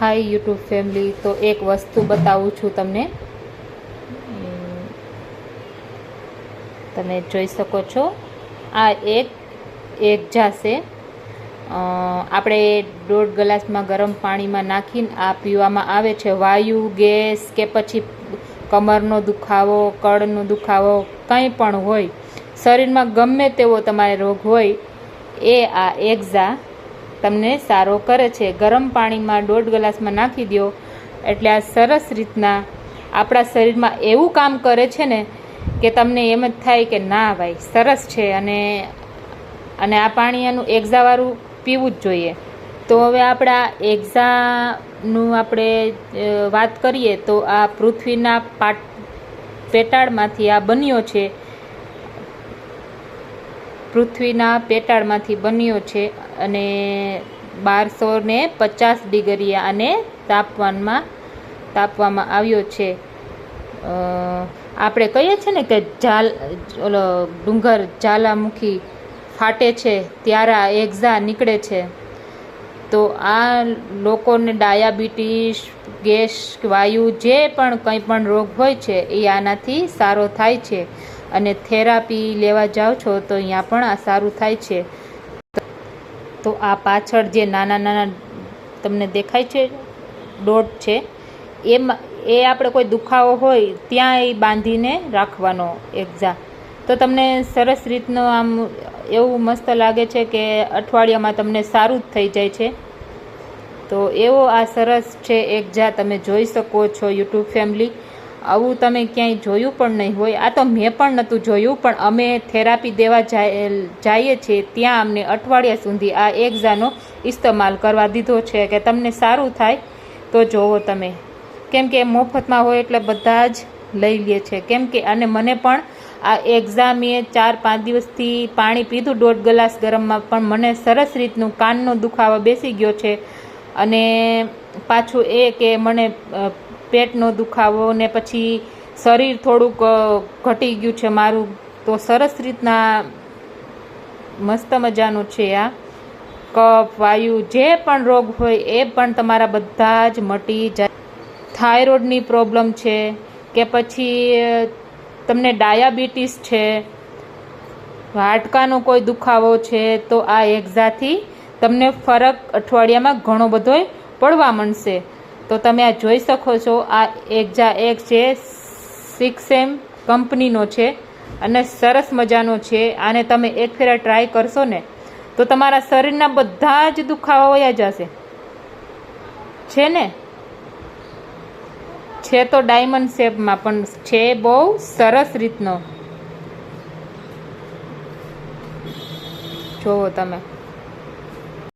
હાય YouTube family તો એક વસ્તુ બતાવું છું તમને. તમે જોઈ શકો છો. આ એક એક જાશે. આપણે દોઢ ગ્લાસમાં ગરમ પાણીમાં નાખીને આ પીવામાં આવે છે. વાયુ, ગેસ કે પછી કમરનો દુખાવો, કળનો દુખાવો કંઈ પણ હોય. શરીરમાં ગમે તેવો તમારે રોગ હોય, એ આ એક્ઝા તમને સારો કરે છે. ગરમ પાણીમાં દોઢ ગ્લાસમાં નાખી દો એટલે આ સરસ રીતના આપણા શરીરમાં એવું કામ કરે છે ને કે તમને એમ જ થાય કે ના ભાઈ, સરસ છે અને અને આ પાણી એનું એક્ઝાવાળું પીવું જ જોઈએ. તો હવે આપણા એક્ઝાનું આપણે વાત કરીએ તો આ પૃથ્વીના પાટ, પેટાળમાંથી આ બન્યો છે. પૃથ્વીના પેટાળમાંથી બન્યો છે અને બારસો ને પચાસ ડિગ્રી આને તાપમાનમાં, તાપવામાં આવ્યો છે. આપણે કહીએ છીએ ને કે જાલ ઓલો ડુંગર જ્વાલામુખી ફાટે છે, ત્યારે આ એક્ઝા નીકળે છે. તો આ લોકોને ડાયાબિટીસ, ગેસ, વાયુ જે પણ કંઈ પણ રોગ હોય છે, એ આનાથી સારો થાય છે. અને થેરાપી લેવા જાઓ છો તો અહીંયા પણ આ સારું થાય છે. તો આ પાછળ જે નાના નાના તમને દેખાય છે, ડોટ છે, એમાં એ આપણે કોઈ દુખાવો હોય ત્યાં એ બાંધીને રાખવાનો એક્ઝા. તો તમને સરસ રીતનું આમ એવું મસ્ત લાગે છે કે અઠવાડિયામાં તમને સારું જ થઈ જાય છે. તો એવો આ સરસ છે એકજા તમે જોઈ શકો છો યુટ્યુબ ફેમિલી. આવું તમે ક્યાંય જોયું પણ નહીં હોય. આ તો મેં પણ નહોતું જોયું, પણ અમે થેરાપી દેવા જઈએ છીએ ત્યાં અમને અઠવાડિયા સુધી આ એક્ઝાનો ઇસ્તેમાલ કરવા દીધો છે કે તમને સારું થાય તો જોવો તમે. કેમ કે મફતમાં હોય એટલે બધા જ લઈ લે છે. કેમ કે અને મને પણ આ એક્ઝામે ચાર પાંચ દિવસથી પાણી પીધું, દોઢ ગ્લાસ ગરમમાં, પણ મને સરસ રીતનું કાનનો દુખાવો બેસી ગયો છે. અને પાછું એ કે મને પેટનો દુખાવો ને પછી શરીર થોડુંક ઘટી ગયું છે મારું, તો સરસ રીતના મસ્ત મજાનું છે આ. કફ, વાયુ, જે પણ રોગ હોય એ પણ તમારા બધા જ મટી જાય. થાઇરોઇડની પ્રોબ્લેમ છે કે પછી તમને ડાયાબિટીસ છે, હાડકાનો કોઈ દુખાવો છે, તો આ એક્ઝાથી તમને ફરક અઠવાડિયામાં ઘણો બધોય પડવા માંડશે. તો તમે આ જોઈ શકો છો, આ એક્ઝા એક છે સિક્સ એમ કંપનીનો છે અને સરસ મજાનો છે, આને તમે એક ફેરા ટ્રાય કરશો ને, તો તમારા શરીરના બધા જ દુખાવા વયા જશે. છે ને? છે તો ડાયમંડ શેપમાં પણ છે બહુ સરસ રીતનો. જોવો તમે.